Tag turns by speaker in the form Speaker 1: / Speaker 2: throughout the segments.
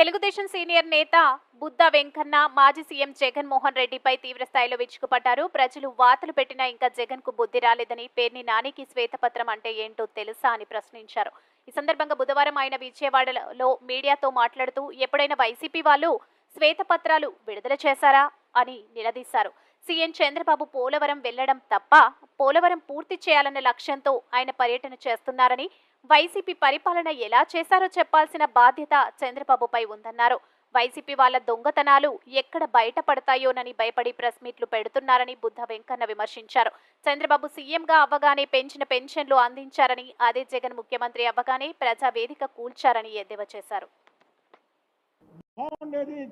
Speaker 1: Telugu Desam senior నేత బుద్ధ వెంకన్న మాజీ CM Jaganmohan రెడ్డిపై తీవ్రస్థాయిలో విరుచుకుపడ్డారు. ప్రజలు వాతలు పెట్టినా ఇంకా జగన్కు బుద్ధి రాలేదని పేర్ని నానికి శ్వేతపత్రం అంటే ఏంటో తెలుసా అని ప్రశ్నించారు. ఈ సందర్భంగా బుధవారం ఆయన విజయవాడలో మీడియాతో మాట్లాడుతూ ఎప్పుడైనా వైసీపీ వాళ్ళు శ్వేతపత్రాలు విడుదల చేశారా? అని నిలదీశారు. సీఎం చంద్రబాబు పోలవరం వెళ్ళడం తప్ప పోలవరం పూర్తి చేయాలన్న లక్ష్యంతో ఆయన పర్యటన చేస్తున్నారని వైసీపీ పరిపాలన ఎలా చేశారో చెప్పాల్సిన బాధ్యత చంద్రబాబుపై ఉందన్నారు. వైసీపీ వాళ్ళ దొంగతనాలు ఎక్కడ బయటపడతాయోనని భయపడి ప్రెస్ మీట్లు పెడుతున్నారని బుద్ధ వెంకన్న విమర్శించారు. చంద్రబాబు సీఎంగా అవ్వగానే పెంచిన పెన్షన్లు అందించారని అదే జగన్ ముఖ్యమంత్రి అవ్వగానే ప్రజావేదిక కూల్చారని ఎద్దేవా చేశారు.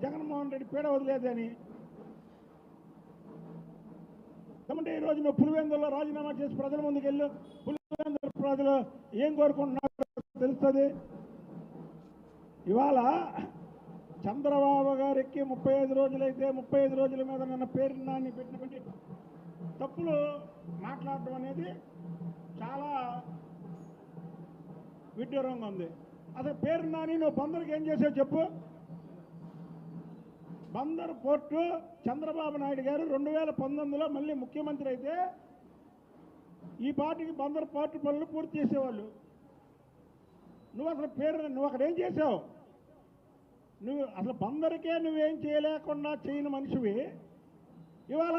Speaker 2: జగన్మోహన్ రెడ్డి పీడ వదిలేదని. ఈ రోజు నువ్వు పులివెందుల్లో రాజీనామా చేసి ప్రజల ముందుకు వెళ్ళు ప్రజలు ఏం కోరుకుంటున్నారో తెలుస్తుంది? ఇవాళ చంద్రబాబు గారికి ముప్పై ఐదు రోజులైతే ముప్పై ఐదు రోజుల మీద నన్న పేరు నాని పెట్టినటువంటి తప్పులు మాట్లాడడం అనేది చాలా విడ్డూరంగా ఉంది. అసలు పేరు నాని నువ్వు బందరుకి ఏం చేసావు చెప్పు? బందర్ పోర్టు చంద్రబాబు నాయుడు గారు రెండు వేల పంతొమ్మిదిలో మళ్ళీ ముఖ్యమంత్రి అయితే ఈ పార్టీకి బందర పార్టీ పనులు పూర్తి చేసేవాళ్ళు. నువ్వు అసలు పేరు నువ్వు అక్కడ ఏం చేసావు? నువ్వు అసలు బందరికే నువ్వేం చేయలేకుండా చేయని మనిషివి. ఇవాళ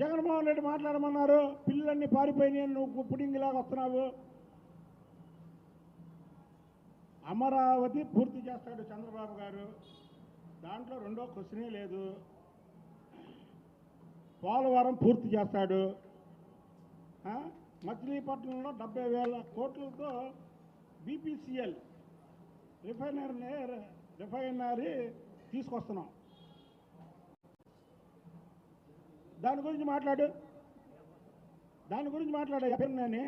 Speaker 2: జగన్మోహన్ రెడ్డి మాట్లాడమన్నారు పిల్లలన్నీ పారిపోయినాయి నువ్వు పుడింగిలాగా వస్తున్నావు. అమరావతి పూర్తి చేస్తాడు చంద్రబాబు గారు. దాంట్లో రెండో క్వశ్చనే లేదు. పోలవరం పూర్తి చేస్తాడు. మచిలీపట్నంలో డెబ్బై వేల కోట్లతో బీపీసీఎల్ రిఫైనరీ రిఫైనరీ తీసుకొస్తున్నాం. దాని గురించి మాట్లాడు. దాని గురించి మాట్లాడే. నేను?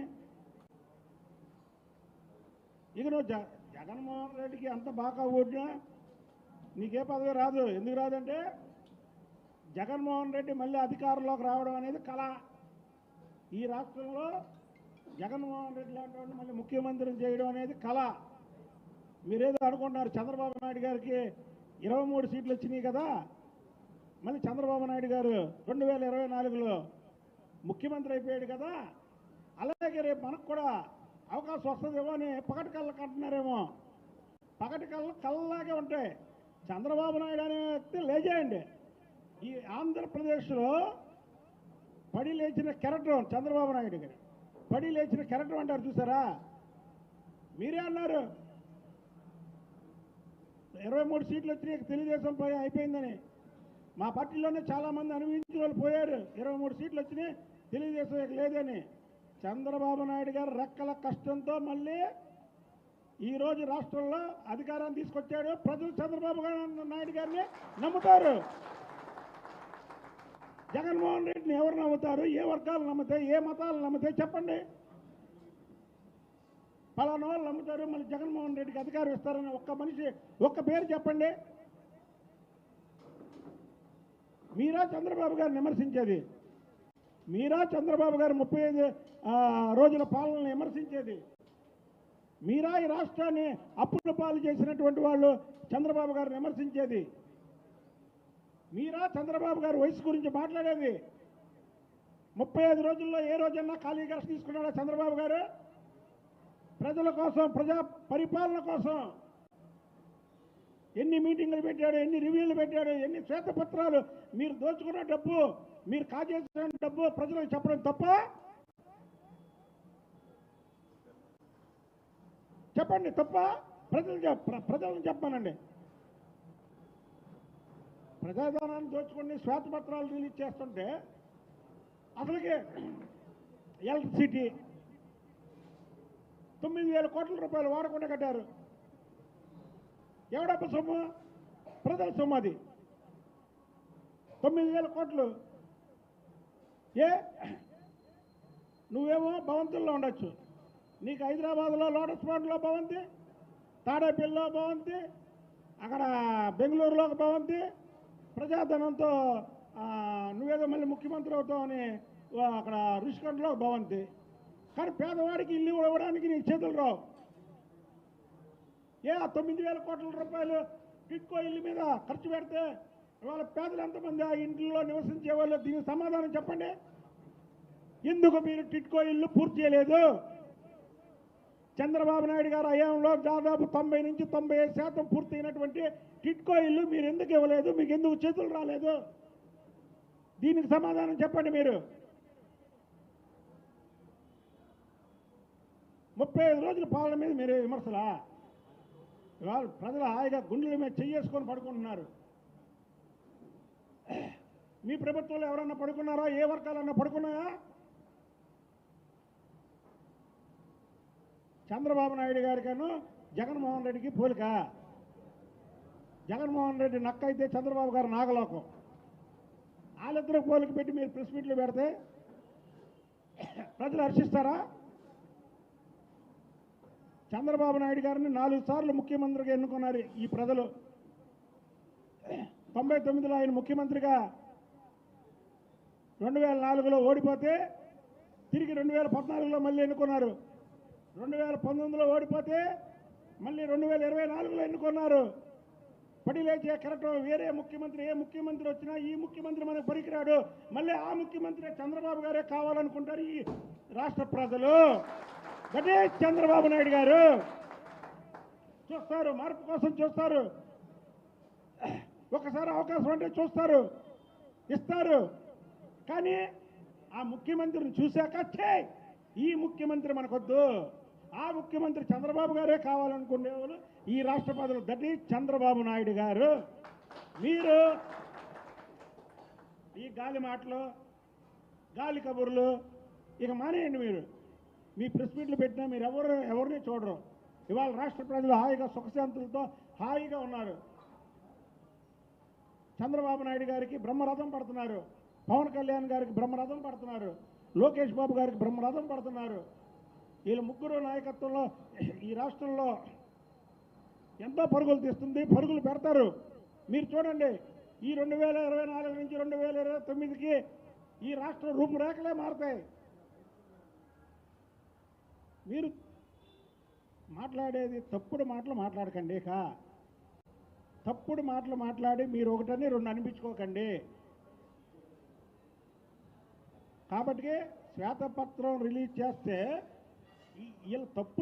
Speaker 2: ఇక నువ్వు జ జగన్మోహన్ రెడ్డికి అంత బాగా ఓడినా నీకే పదవి రాదు. ఎందుకు రాదంటే జగన్మోహన్ రెడ్డి మళ్ళీ అధికారంలోకి రావడం అనేది కళ. ఈ రాష్ట్రంలో జగన్మోహన్ రెడ్డి లాంటి మళ్ళీ ముఖ్యమంత్రిని చేయడం అనేది కళ. మీరేదో అనుకుంటున్నారు చంద్రబాబు నాయుడు గారికి ఇరవై మూడు సీట్లు వచ్చినాయి కదా. మళ్ళీ చంద్రబాబు నాయుడు గారు రెండు వేల ఇరవై నాలుగులో ముఖ్యమంత్రి అయిపోయాడు కదా. అలాగే రేపు మనకు కూడా అవకాశం వస్తుందేమో అని పగటి కళ్ళ కంటున్నారేమో. పగటి కళ్ళ కళ్ళలాగే ఉంటాయి. చంద్రబాబు నాయుడు అనే వ్యక్తి లేచేయండి ఈ ఆంధ్రప్రదేశ్లో పడి లేచిన కెరటం చంద్రబాబు నాయుడు గారు. పడి లేచిన కెరటం అంటారు చూసారా? మీరే అన్నారు. ఇరవై మూడు సీట్లు వచ్చినాయి తెలుగుదేశం పోయి అయిపోయిందని. మా పార్టీలోనే చాలామంది అనుభవించిన వాళ్ళు పోయారు. ఇరవై మూడు సీట్లు వచ్చినాయి తెలుగుదేశం ఇక లేదని. చంద్రబాబు నాయుడు గారు రెక్కల కష్టంతో మళ్ళీ ఈరోజు రాష్ట్రంలో అధికారాన్ని తీసుకొచ్చాడు ప్రజలు చంద్రబాబు నాయుడు గారిని నమ్ముతారు. జగన్మోహన్ రెడ్డిని ఎవరు నమ్ముతారు? ఏ వర్గాలు నమ్మితే ఏ మతాలు నమ్మితే చెప్పండి. పలానా వాళ్ళు నమ్ముతారు మళ్ళీ జగన్మోహన్ రెడ్డికి అధికారం ఇస్తారని ఒక్క మనిషి ఒక్క పేరు చెప్పండి. మీరా చంద్రబాబు గారిని విమర్శించేది? మీరా చంద్రబాబు గారు ముప్పై ఐదు రోజుల పాలనను విమర్శించేది? మీరా ఈ రాష్ట్రాన్ని అప్పుల పాలు చేసినటువంటి వాళ్ళు చంద్రబాబు గారిని విమర్శించేది? మీరా చంద్రబాబు గారు వయసు గురించి మాట్లాడేది? ముప్పై ఐదు రోజుల్లో ఏ రోజన్నా ఖాళీగా తీసుకున్నాడా చంద్రబాబు గారు? ప్రజల కోసం ప్రజా పరిపాలన కోసం ఎన్ని మీటింగులు పెట్టాడు ఎన్ని రివ్యూలు పెట్టాడు ఎన్ని శ్వేతపత్రాలు మీరు దోచుకున్న డబ్బు మీరు కాజేసిన డబ్బు ప్రజలకు చెప్పడం తప్ప? చెప్పండి తప్ప? ప్రజలు చెప్- ప్రజలను చెప్పానండి ప్రజాధనాన్ని దోచుకుని శ్వేతపత్రాలు రిలీజ్ చేస్తుంటే అసలుకి ఎలక్ట్రిసిటీ తొమ్మిది వేల కోట్ల రూపాయలు వాడకుండా కట్టారు. ఎవడప్ప సొమ్ము? ప్రజల సొమ్ము అది. తొమ్మిది వేల కోట్లు. ఏ? నువ్వేమో భవంతుల్లో ఉండొచ్చు. నీకు హైదరాబాద్లో లోటస్ పాండ్లో భవంతి తాడేపల్లిలో భవంతి అక్కడ బెంగళూరులో భవంతి ప్రజాధనంతో నువ్వేదో మళ్ళీ ముఖ్యమంత్రి అవుతావు అని అక్కడ రుషికొండలో భవంతి. కానీ పేదవాడికి ఇల్లు ఇవ్వడానికి నీకు చేతులు రావు. ఏ ఆ తొమ్మిది వేల కోట్ల రూపాయలు టిట్కో ఇల్లు మీద ఖర్చు పెడితే ఇవాళ పేదలు ఎంతమంది ఆ ఇంట్లో నివసించే వాళ్ళు? దీనికి సమాధానం చెప్పండి. ఎందుకు మీరు టిట్కో ఇల్లు పూర్తి చేయలేదు? చంద్రబాబు నాయుడు గారు హయాంలో దాదాపు తొంభై నుంచి తొంభై ఐదు శాతం పూర్తయినటువంటి టిట్కో ఇల్లు మీరు ఎందుకు ఇవ్వలేదు? మీకు ఎందుకు చేతులు రాలేదు? దీనికి సమాధానం చెప్పండి మీరు. ముప్పై ఐదు రోజుల పాలన మీద మీరు విమర్శలా? ఇవాళ ప్రజలు హాయిగా గుండెల మీద చెయ్యేసుకొని పడుకుంటున్నారు. మీ ప్రభుత్వంలో ఎవరన్నా పడుకున్నారా? ఏ వర్గాలన్నా పడుకున్నాయా? చంద్రబాబు నాయుడు గారికను జగన్మోహన్ రెడ్డికి పోలిక. జగన్మోహన్ రెడ్డి నక్క అయితే చంద్రబాబు గారు నాగలోకం. వాళ్ళిద్దరూ పోలిక పెట్టి మీరు ప్రెస్ మీట్లు పెడితే ప్రజలు హర్షిస్తారా? చంద్రబాబు నాయుడు గారిని నాలుగు సార్లు ముఖ్యమంత్రిగా ఎన్నుకున్నారు ఈ ప్రజలు. తొంభై తొమ్మిదిలో ఆయన ముఖ్యమంత్రిగా రెండు వేల నాలుగులో ఓడిపోతే తిరిగి రెండు వేల పద్నాలుగులో మళ్ళీ ఎన్నుకున్నారు. రెండు వేల పంతొమ్మిదిలో ఓడిపోతే మళ్ళీ రెండు వేల ఇరవై నాలుగులో ఎన్నుకున్నారు. పడిలేచే కరెక్ట్ వేరే ముఖ్యమంత్రి ఏ ముఖ్యమంత్రి వచ్చినా ఈ ముఖ్యమంత్రి మనకు పనికిరాడు. మళ్ళీ ఆ ముఖ్యమంత్రి చంద్రబాబు గారే కావాలనుకుంటారు ఈ రాష్ట్ర ప్రజలు. అదే చంద్రబాబు నాయుడు గారు. చూస్తారు మార్పు కోసం చూస్తారు. ఒకసారి అవకాశం అంటే చూస్తారు ఇస్తారు. కానీ ఆ ముఖ్యమంత్రిని చూశాక చే ఈ ముఖ్యమంత్రి మనకొద్దు. ఆ ముఖ్యమంత్రి చంద్రబాబు గారే కావాలనుకునేవాళ్ళు ఈ రాష్ట్ర ప్రజలు. చంద్రబాబు నాయుడు గారు. మీరు ఈ గాలి మాటలు గాలి కబుర్లు ఇక మానేయండి మీరు. మీ ప్రెస్ మీట్లు పెట్టినా మీరు ఎవరు ఎవరిని చూడరు. ఇవాళ రాష్ట్ర ప్రజలు హాయిగా సుఖశాంతులతో హాయిగా ఉన్నారు. చంద్రబాబు నాయుడు గారికి బ్రహ్మరథం పడుతున్నారు. పవన్ కళ్యాణ్ గారికి బ్రహ్మరథం పడుతున్నారు. లోకేష్ బాబు గారికి బ్రహ్మరథం పడుతున్నారు. వీళ్ళ ముగ్గురు నాయకత్వంలో ఈ రాష్ట్రంలో ఎంతో పరుగులు తీస్తుంది పరుగులు పెడతారు. మీరు చూడండి ఈ రెండు వేల ఇరవై నాలుగు నుంచి రెండు వేల ఇరవై తొమ్మిదికి ఈ రాష్ట్ర రూపురేఖలే మారుతాయి. మీరు మాట్లాడేది తప్పుడు మాటలు మాట్లాడకండి ఇక. తప్పుడు మాటలు మాట్లాడి మీరు ఒకటని రెండు అనిపించుకోకండి. కాబట్టి శ్వేతపత్రం రిలీజ్ చేస్తే ఇలా తప్పులు